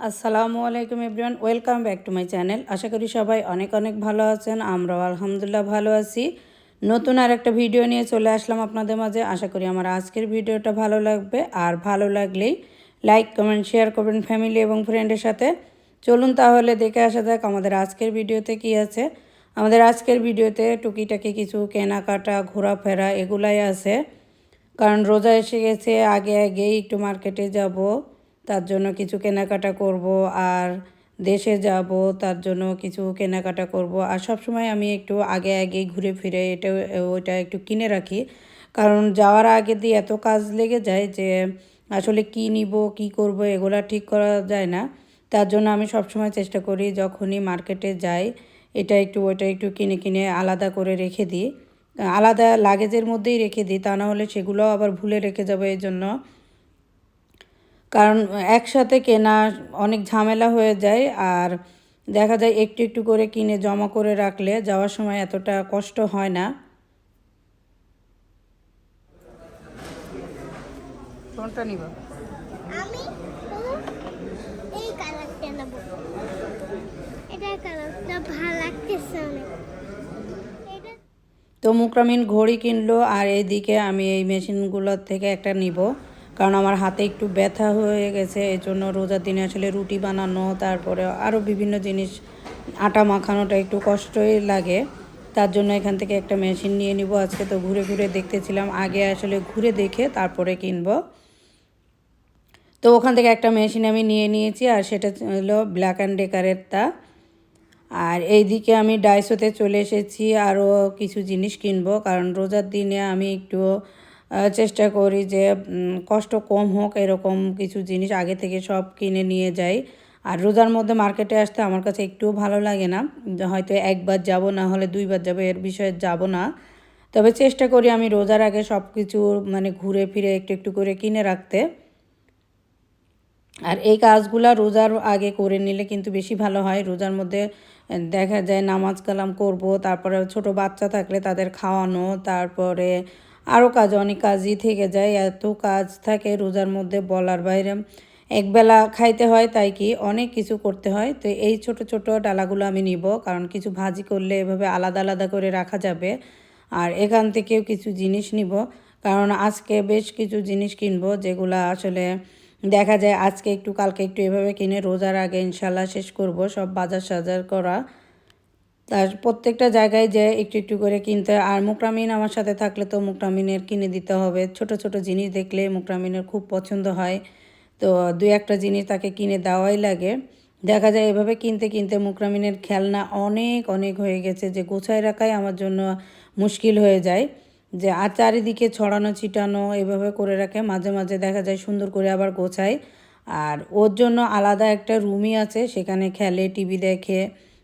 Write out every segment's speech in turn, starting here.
আসসালামু আলাইকুম everyone, welcome back to my channel. আশা করি সবাই অনেক অনেক ভালো আছেন, আমরাও আলহামদুলিল্লাহ ভালো আছি। নতুন আর একটা ভিডিও নিয়ে চলে আসলাম আপনাদের মাঝে। আশা করি আমার আজকের ভিডিওটা ভালো লাগবে। আর ভালো লাগলেই লাইক, কমেন্ট, শেয়ার করবেন ফ্যামিলি এবং ফ্রেন্ডের সাথে। চলুন তাহলে দেখে আসা যাক আমাদের আজকের ভিডিওতে কি আছে। আমাদের আজকের ভিডিওতে টুকিটাকি কিছু কেনাকাটা, ঘোরাফেরা এগুলাই আছে। কারণ রোজা এসে গেছে, আগে আগেই একটু মার্কেটে যাব। তার জন্য কিছু কেনাকাটা করব আর দেশে যাব, তার জন্য কিছু কেনাকাটা করব। আর সব সময় আমি একটু আগে আগেই ঘুরে ফিরে এটা, ওইটা একটু কিনে রাখি। কারণ যাওয়ার আগে দিয়ে এত কাজ লেগে যায় যে আসলে কি নিব, কি করব, এগুলা ঠিক করা যায় না। তার জন্য আমি সবসময় চেষ্টা করি যখনই মার্কেটে যাই, এটা একটু ওইটা একটু কিনে কিনে আলাদা করে রেখে দিই। আলাদা লাগেজের মধ্যেই রেখে দিই, তা না হলে সেগুলো আবার ভুলে রেখে যাবে। এই জন্য কারণ একসাথে কেনা অনেক ঝামেলা হয়ে যায় আর দেখা যায় একটু একটু করে কিনে জমা করে রাখলে যাওয়ার সময় এতটা কষ্ট হয় না। কোনটা নিব। আমি এই কালারটা নেব। এটা কালারটা ভালো লাগতেছে অনেক। তো মুকরামিন ঘড়ি কিনলো আর এইদিকে আমি এই মেশিনগুলোর থেকে একটা নিব। কারণ আমার হাতে একটু ব্যথা হয়ে গেছে এই জন্য রোজার দিনে আসলে রুটি বানানো, তারপরে আরও বিভিন্ন জিনিস, আটা মাখানোটা একটু কষ্টই লাগে। তার জন্য এখান থেকে একটা মেশিন নিয়ে নিব আজকে। তো ঘুরে ঘুরে দেখতেছিলাম, আগে আসলে ঘুরে দেখে তারপরে কিনবো। তো ওখান থেকে একটা মেশিন আমি নিয়ে নিয়েছি, আর সেটা হলো ব্ল্যাক অ্যান্ড ডেকারের তা আর এইদিকে আমি ডাইসোতে চলে এসেছি আরও কিছু জিনিস কিনবো, কারণ রোজার দিনে আমি একটু চেষ্টা করি যে কষ্ট কম হোক, এরকম কিছু জিনিস আগে থেকে সব কিনে নিয়ে যাই। আর রোজার মধ্যে মার্কেটে আসতে আমার কাছে একটুও ভালো লাগে না। হয়তো একবার যাব, না হলে দুইবার যাব, এর বিষয়ে যাব না। তবে চেষ্টা করি আমি রোজার আগে সব কিছু মানে ঘুরে ফিরে একটু একটু করে কিনে রাখতে। আর এই কাজগুলা রোজার আগে করে নিলে কিন্তু বেশি ভালো হয়। রোজার মধ্যে দেখা যায় নামাজ কালাম করব, তারপরে ছোট বাচ্চা থাকলে তাদের খাওয়ানো, তারপরে আরও কাজ, অনেক কাজই থেকে যায়, এত কাজ থাকে রোজার মধ্যে বলার বাইরে। একবেলা খাইতে হয়, তাই কি? অনেক কিছু করতে হয়। তো এই ছোট ছোট ডালাগুলো আমি নিব, কারণ কিছু ভাজি করলে এভাবে আলাদা আলাদা করে রাখা যাবে। আর এখান থেকেও কিছু জিনিস নিব, কারণ আজকে বেশ কিছু জিনিস কিনবো, যেগুলা আসলে দেখা যায় আজকে একটু, কালকে একটু এভাবে কিনে রোজার আগে ইনশাল্লাহ শেষ করব, সব বাজার সাজার করা। তার প্রত্যেকটা জায়গায় যে একটু একটু করে কিনতে আর মুকরামিন আমার সাথে থাকলে তো মুকরামিনের কিনে দিতে হবে। ছোট ছোট জিনিস দেখলে মুকরামিনের খুব পছন্দ হয়। তো দু একটা জিনিস তাকে কিনে দেওয়াই লাগে। দেখা যায় এভাবে কিনতে কিনতে মুকরামিনের খেলনা অনেক অনেক হয়ে গেছে যে গোছায় রাখাই আমার জন্য মুশকিল হয়ে যায়। যে আর চারিদিকে ছড়ানো, ছিটানো এভাবে করে রাখে, মাঝে মাঝে দেখা যায় সুন্দর করে আবার গোছায়। আর ওর জন্য আলাদা একটা রুমই আছে, সেখানে খেলে, টিভি দেখে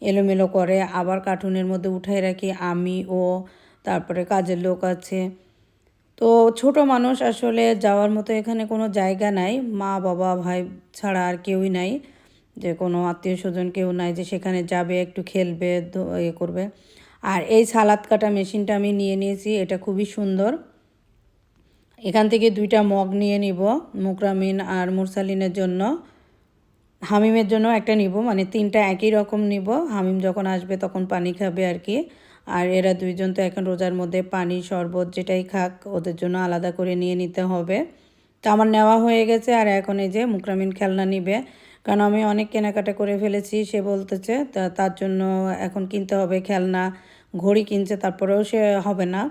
এলোমেলো করে, আবার কার্টুনের মধ্যে উঠাই রাখি। আমি, ও, তারপরে কাজের লোক আছে। তো ছোট মানুষ আসলে যাওয়ার মতো এখানে কোনো জায়গা নাই। মা, বাবা, ভাই ছাড়া আর কেউই নাই। যে কোনো আত্মীয় স্বজন কেউ নাই যে সেখানে যাবে, একটু খেলবে ইয়ে করবে। আর এই সালাদ কাটা মেশিনটা আমি নিয়ে নিয়েছি, এটা খুবই সুন্দর। এখান থেকে দুইটা মগ নিয়ে নিব, মুকরামিন আর মুরসালিনের জন্য। হামিমের জন্য একটা নিব মানে তিনটা একই রকম নিব। হামিম যখন আসবে তখন পানি খাবে আর কি। আর এরা দুইজন তো এখন রোজার মধ্যে পানি, শরবত যেটাই খাক, ওদের জন্য আলাদা করে নিয়ে নিতে হবে। তো আমার নেওয়া হয়ে গেছে আর এখন এই যে মুকরামিন খেলনা নিবে। কারণ আমি অনেক কেনাকাটা করে ফেলেছি, সে বলতেছে, তা তার জন্য এখন কিনতে হবে খেলনা। ঘড়ি কিনছে, তারপরেও সে হবে না।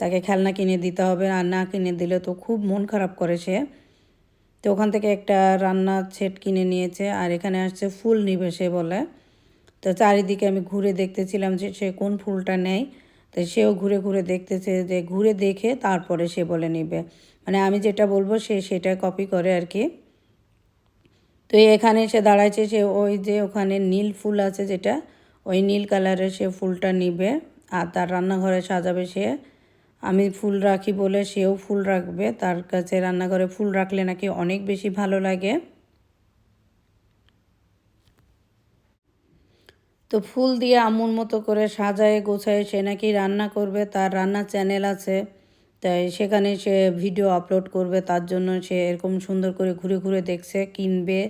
তাকে খেলনা কিনে দিতে হবে, আর না কিনে দিলে তো খুব মন খারাপ করে সে। তো ওখান থেকে একটা রান্নার সেট কিনে নিয়েছে আর এখানে আসছে ফুল নিবে সে বলে। তো চারিদিকে আমি ঘুরে দেখতেছিলাম যে সে কোন ফুলটা নেয়। তো সেও ঘুরে ঘুরে দেখতেছে যে ঘুরে দেখে তারপরে সে বলে নিবে। মানে আমি যেটা বলব সে সেটা কপি করে আর কি। তো এখানে সে দাঁড়াইছে সে ওই যে ওখানে নীল ফুল আছে যেটা, ওই নীল কালারের সে ফুলটা নিবে আর তার রান্নাঘরে সাজাবে সে। আমি ফুল রাখি বলে সেও ফুল রাখবে। তার কাছে রান্নাঘরে ফুল রাখলে নাকি অনেক বেশি ভালো লাগে। তো ফুল দিয়ে আমুর মতো করে সাজায়, গোছায়, সে নাকি রান্না করবে, তার রান্নার চ্যানেল আছে। তাই সেখানে সে ভিডিও আপলোড করবে, তার জন্য সে এরকম সুন্দর করে ঘুরে ঘুরে দেখছে, কিনবে,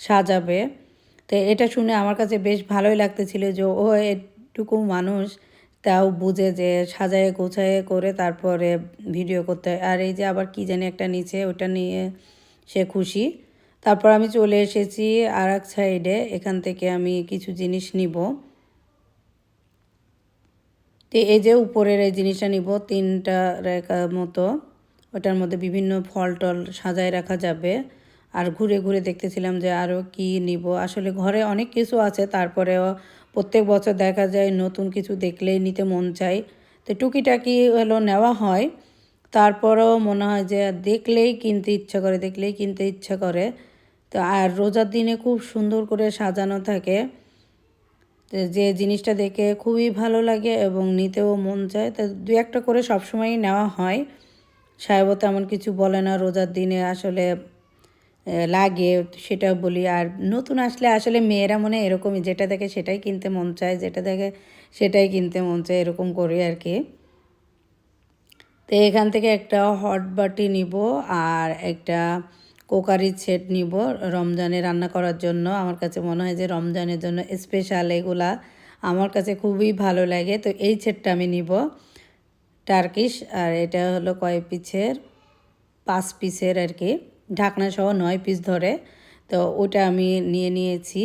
সাজাবে। তো এটা শুনে আমার কাছে বেশ ভালোই লাগতেছিল যে ও এটুকু মানুষ তাও বুঝে যে সাজায় গোছায় করে তারপরে ভিডিও করতে হয়। আর এই যে আবার কি জানি একটা নিচে ওটা নিয়ে সে খুশি। তারপর আমি চলে এসেছি আর এক সাইডে এখান থেকে আমি কিছু জিনিস নিব। তো এই যে উপরের এই জিনিসটা নিব, তিনটা রেখা মতো। ওটার মধ্যে বিভিন্ন ফল টল সাজায় রাখা যাবে। আর ঘুরে ঘুরে দেখতেছিলাম যে আরও কি নিব। আসলে ঘরে অনেক কিছু আছে, তারপরেও প্রত্যেক বছর দেখা যায় নতুন কিছু দেখলেই নিতে মন চায়। তো টুকিটাকি হলো নেওয়া হয়। তারপরেও মনে হয় যে দেখলেই কিনতে ইচ্ছা করে, দেখলেই কিনতে ইচ্ছা করে। তো আর রোজার দিনে খুব সুন্দর করে সাজানো থাকে। যে জিনিসটা দেখে খুবই ভালো লাগে এবং নিতেও মন চায়। তো দু একটা করে সবসময়ই নেওয়া হয়। সাহেবও তেমন কিছু বলে না রোজার দিনে আসলে লাগে সেটা বলি। আর নতুন আসলে আসলে মেয়েরা মনে এরকমই, যেটা দেখে সেটাই কিনতে মন চায়, যেটা দেখে সেটাই কিনতে মন চায়, এরকম করি আর কি। তো এখান থেকে একটা হট বাটি নিব আর একটা কোকারি সেট নিব রমজানে রান্না করার জন্য। আমার কাছে মনে হয় যে রমজানের জন্য স্পেশাল এগুলা আমার কাছে খুবই ভালো লাগে। তো এই সেটটা আমি নিব টার্কিশ, আর এটা হলো কয় পিসের? পাঁচ পিসের আর কি। ঢাকনা সহ নয় পিস ধরে, তো ওটা আমি নিয়ে নিয়েছি।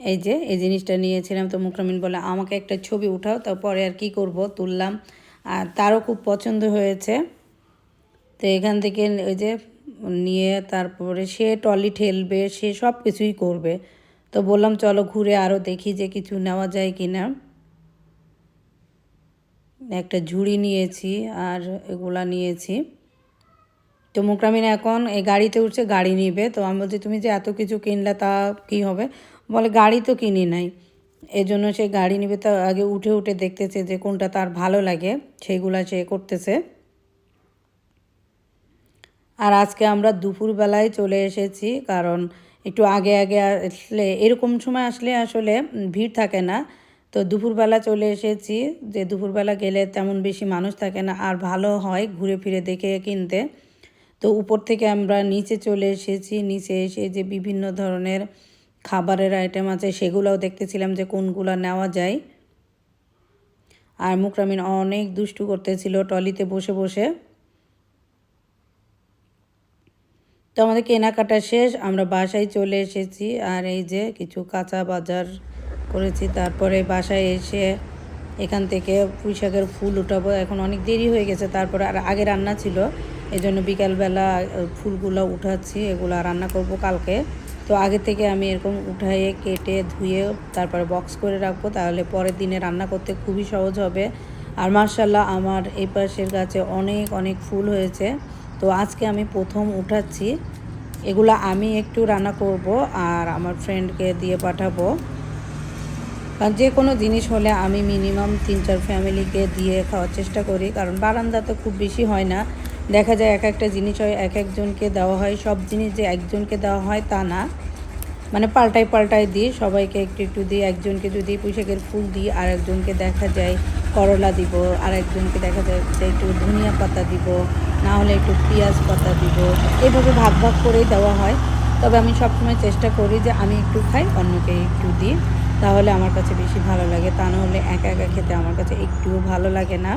এই যে, এই জিনিসটা নিয়েছিলাম, তো মুকরামিন বলে আমাকে একটা ছবি উঠাও, তারপরে আর কি করব? তুললাম। আর তারও খুব পছন্দ হয়েছে। তো এখান থেকে ওই যে নিয়ে তারপরে সে টলি ঠেলবে, সে সব কিছুই করবে। তো বললাম, চলো ঘুরে আরও দেখি যে কিছু নেওয়া যায় কি না একটা ঝুড়ি নিয়েছি আর এগুলা নিয়েছি। তো মুকরামিন, এখন এই গাড়িতে উঠছে, গাড়ি নিবে। তো আমি বলছি, তুমি যে এত কিছু কিনলে তা কী হবে? বলে, গাড়ি তো কিনি নাই। এই জন্য সে গাড়ি নিবে। তা আগে উঠে উঠে দেখতেছে যে কোনটা তার ভালো লাগে, সেইগুলা সে করতেছে। আর আজকে আমরা দুপুরবেলায় চলে এসেছি, কারণ একটু আগে আগে আসলে, এরকম সময় আসলে আসলে ভিড় থাকে না। তো দুপুরবেলা চলে এসেছি। যে দুপুরবেলা গেলে তেমন বেশি মানুষ থাকে না, আর ভালো হয় ঘুরে ফিরে দেখে কিনতে। তো উপর থেকে আমরা নিচে চলে এসেছি। নিচে এসে যে বিভিন্ন ধরনের খাবারের আইটেম আছে, সেগুলোও দেখতেছিলাম যে কোনগুলো নেওয়া যায়। আর মুকরামিন অনেক দুষ্টু করতেছিল টলিতে বসে বসে। তো আমাদের কেনাকাটা শেষ, আমরা বাসায় চলে এসেছি। আর এই যে কিছু কাঁচা বাজার করেছি। তারপরে বাসায় এসে এখান থেকে পুঁই শাকের ফুল উঠাবো। এখন অনেক দেরি হয়ে গেছে, তারপরে আর আগে রান্না ছিল। এই জন্য বিকালবেলা ফুলগুলো উঠাচ্ছি, এগুলো রান্না করব কালকে। তো আগে থেকে আমি এরকম উঠাইয়ে কেটে, ধুয়ে, তারপরে বক্স করে রাখব। তাহলে পরের দিনে রান্না করতে খুবই সহজ হবে। আর মার্শাল্লাহ আমার এই পাশের গাছে অনেক অনেক ফুল হয়েছে। তো আজকে আমি প্রথম উঠাচ্ছি। এগুলো আমি একটু রান্না করব আর আমার ফ্রেন্ডকে দিয়ে পাঠাবো। যে কোনো জিনিস হলে আমি মিনিমাম তিন চার ফ্যামিলিকে দিয়ে খাওয়ার চেষ্টা করি, কারণ বারান্দা তো খুব বেশি হয় না। দেখা যায় এক একটা জিনিস হয়, এক একজনকে দেওয়া হয়, সব জিনিস যে একজনকে দেওয়া হয় তা না। মানে পাল্টাই পাল্টাই দিই, সবাইকে একটু একটু দিই, একজনকে যদি পুঁইশাকের ফুল দিই আর একজনকে দেখা যায় করলা দিব আর একজনকে দেখা যায় একটু ধনিয়া পাতা দিব, না হলে একটু পেঁয়াজ পাতা দিব এইভাবে ভাগ ভাগ করেই দেওয়া হয়। তবে আমি সবসময় চেষ্টা করি যে আমি একটু খাই, অন্যকে একটু দিই। তাহলে আমার কাছে বেশি ভালো লাগে। তা নাহলে একা একা খেতে আমার কাছে একটুও ভালো লাগে না।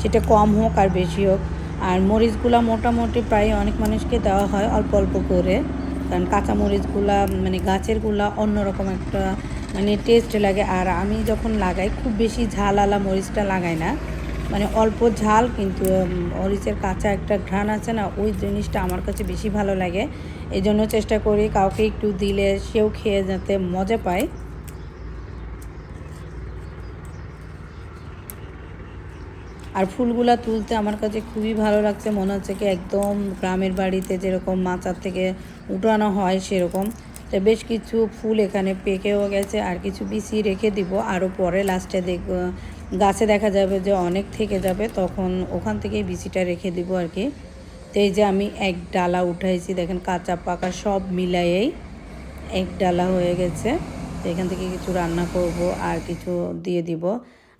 সেটা কম হোক আর বেশি হোক। আর মরিচগুলা মোটামুটি প্রায় অনেক মানুষকে দেওয়া হয় অল্প অল্প করে। কারণ কাঁচা মরিচগুলা মানে গাছেরগুলা অন্যরকম একটা মানে টেস্ট লাগে। আর আমি যখন লাগাই, খুব বেশি ঝাল আলা মরিচটা লাগাই না। মানে অল্প ঝাল কিন্তু মরিচের কাঁচা একটা ঘ্রাণ আছে না, ওই জিনিসটা আমার কাছে বেশি ভালো লাগে। এই জন্য চেষ্টা করি কাউকে একটু দিলে সেও খেয়ে যাতে মজা পায়। আর ফুলগুলা তুলতে আমার কাছে খুবই ভালো লাগছে। মনে হচ্ছে কি একদম গ্রামের বাড়িতে যেরকম মাচার থেকে উঠানো হয় সেরকম। তো বেশ কিছু ফুল এখানে পেকেও গেছে আর কিছু বিচি রেখে দিব। আরও পরে লাস্টে দেখব, গাছে দেখা যাবে যে অনেক থেকে যাবে, তখন ওখান থেকেই বিচিটা রেখে দিব আর কি। তো এই যে আমি এক ডালা উঠাইছি, দেখেন কাঁচা, পাকা সব মিলাইয়েই এক ডালা হয়ে গেছে। তো এখান থেকে কিছু রান্না করব আর কিছু দিয়ে দিব।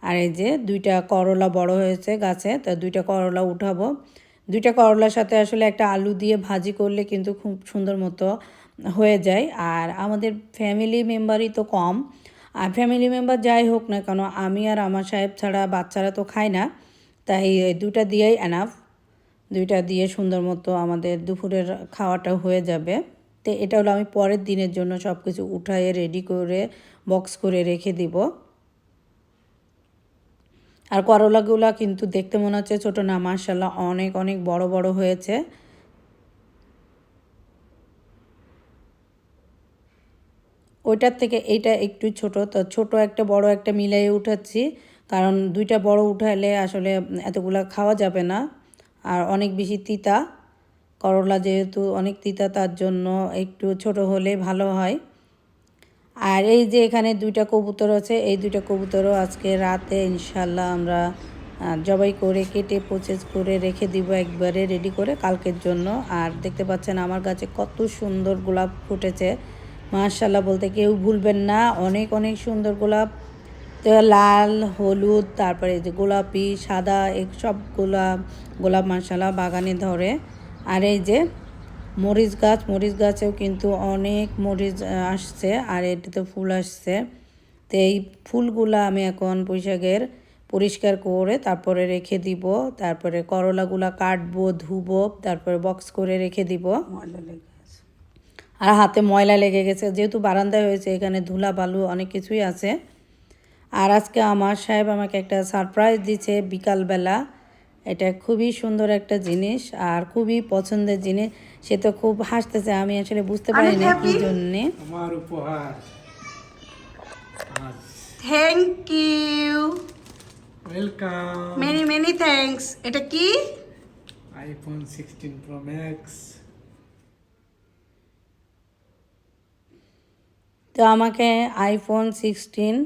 আর এই যে দুইটা করলা বড় হয়েছে গাছে, তো দুইটা করলা উঠাবো। দুইটা করলার সাথে আসলে একটা আলু দিয়ে ভাজি করলে কিন্তু খুব সুন্দর মতো হয়ে যায়। আর আমাদের ফ্যামিলি মেম্বারই তো কম। আর ফ্যামিলি মেম্বার যাই হোক না কেন, আমি আর আমার সাহেব ছাড়া বাচ্চারা তো খায় না। তাই দুটা দিয়েই এনাফ দুইটা দিয়ে সুন্দর মতো আমাদের দুপুরের খাওয়াটা হয়ে যাবে। তো এটা হলো আমি পরের দিনের জন্য সব কিছু উঠায়ে রেডি করে বক্স করে রেখে দিব। আর করলাগুলা কিন্তু দেখতে মনে হচ্ছে ছোটো না মার্শাল্লাহ অনেক অনেক বড় বড় হয়েছে। ওইটার থেকে এইটা একটু ছোট, তো ছোট একটা, বড় একটা মিলাই উঠাচ্ছি। কারণ দুইটা বড় উঠালে আসলে এতগুলা খাওয়া যাবে না। আর অনেক বেশি তিতা। করলা যেহেতু অনেক তিতা, তার জন্য একটু ছোট হলে ভালো হয়। আর এই যে এখানে দুইটা কবুতর আছে, এই দুইটা কবুতরও আজকে রাতে ইনশাল্লাহ আমরা জবাই করে, কেটে প্রসেস করে রেখে দিব একবারে রেডি করে কালকের জন্য। আর দেখতে পাচ্ছেন আমার গাছে কত সুন্দর গোলাপ ফুটেছে। মার্শাল্লাহ বলতে কেউ ভুলবেন না, অনেক অনেক সুন্দর গোলাপ। লাল, হলুদ, তারপরে যে গোলাপি, সাদা সব গোলাপ গোলাপ মার্শাল্লাহ বাগানে ধরে। আর এই যে মরিচ গাছ মরিচ গাছেও কিন্তু অনেক মরিচ আসছে আর এটাতে ফুল আসছে। তো এই ফুলগুলা আমি এখন বৈশাখের পরিষ্কার করে তারপরে রেখে দিব তারপরে করলাগুলা কাটবো ধুবো তারপরে বক্স করে রেখে দিব। আর হাতে ময়লা লেগে গেছে যেহেতু বারান্দায় হয়েছে এখানে ধুলা বালু অনেক কিছুই আছে। আর আজকে আমার সাহেব আমাকে একটা সারপ্রাইজ দিচ্ছে বিকালবেলা। এটা খুবই সুন্দর একটা জিনিস আর খুবই পছন্দের জিনিস। সে তো খুব হাসতেছে আমি আসলে বুঝতে পারি না কি জন্যে। আমার উপহার। Thank you welcome many many thanks এটা কি? আইফোন সিক্সটিন প্রো ম্যাক্স তো আমাকে আইফোন সিক্সটিন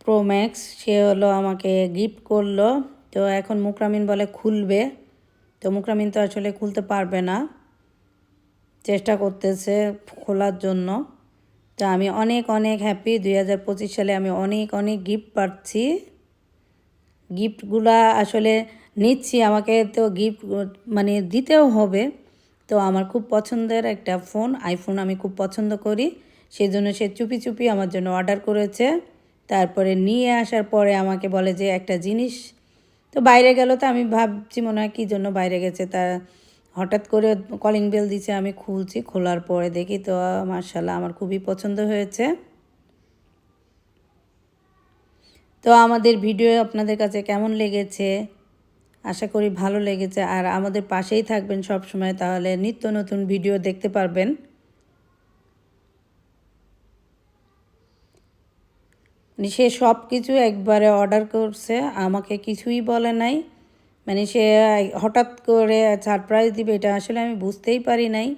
প্রো ম্যাক্স সে হলো আমাকে গিফট করল। তো এখন মুকরামিন বলে খুলবে। তো মুকরামিন তো আসলে খুলতে পারবে না। চেষ্টা করতেছে খোলার জন্য। তো আমি অনেক অনেক হ্যাপি দুই হাজার পঁচিশ সালে আমি অনেক অনেক গিফট পাচ্ছি। গিফটগুলা আসলে নিচ্ছি। আমাকে তো গিফট মানে দিতেও হবে। তো আমার খুব পছন্দের একটা ফোন আইফোন আমি খুব পছন্দ করি। সেই জন্য সে চুপি চুপি আমার জন্য অর্ডার করেছে। তারপরে নিয়ে আসার পরে আমাকে বলে যে একটা জিনিস তো বাইরে গেল তো আমি ভাবছি মনে হয় কী জন্য বাইরে গেছে তা হঠাৎ করে কলিং বেল দিছে, আমি খুলছি, খোলার পরে দেখি তো মার্শাল্লাহ আমার খুবই পছন্দ হয়েছে। তো আমাদের ভিডিও আপনাদের কাছে কেমন লেগেছে? আশা করি ভালো লেগেছে, আর আমাদের পাশেই থাকবেন সব সময় তাহলে নিত্য নতুন ভিডিও দেখতে পারবেন। সে সব কিছু একবারে অর্ডার করছে, আমাকে কিছুই বলে নাই। মানে সে, হঠাৎ করে সারপ্রাইজ দিবে, এটা আসলে আমি বুঝতেই পারি নাই।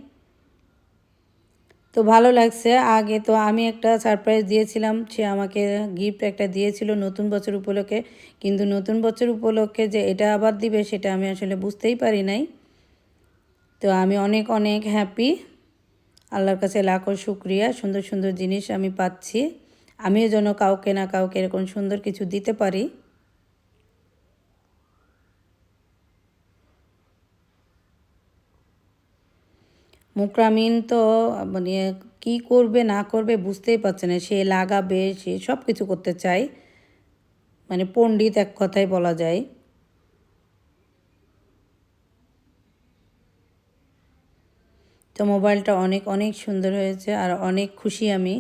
তো ভালো লাগছে, আগে তো আমি একটা সারপ্রাইজ দিয়েছিলাম, সে আমাকে গিফট একটা দিয়েছিল নতুন বছর উপলক্ষে। কিন্তু নতুন বছর উপলক্ষে যে এটা আবার দিবে, সেটা আমি আসলে বুঝতেই পারি নাই। তো আমি অনেক অনেক হ্যাপি আল্লাহর কাছে লাখো শুক্রিয়া, সুন্দর সুন্দর জিনিস আমি পাচ্ছি। আমিও যেন কাউকে না কাউকে এরকম সুন্দর কিছু দিতে পারি। মুকরামিন তো মানে কি করবে, না করবে বুঝতেই পারছে না। সে লাগাবে, সে সব কিছু করতে চায়। মানে পণ্ডিত এক কথায় বলা যায়। তো মোবাইলটা অনেক অনেক সুন্দর হয়েছে আর অনেক খুশি আমি।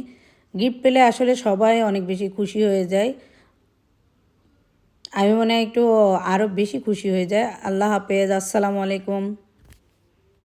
গিফট পেলে আসলে সবাই অনেক বেশি খুশি হয়ে যায়। আমি মনে হয় একটু আরও বেশি খুশি হয়ে যায়। আল্লাহ হাফেজ, আসসালামু আলাইকুম।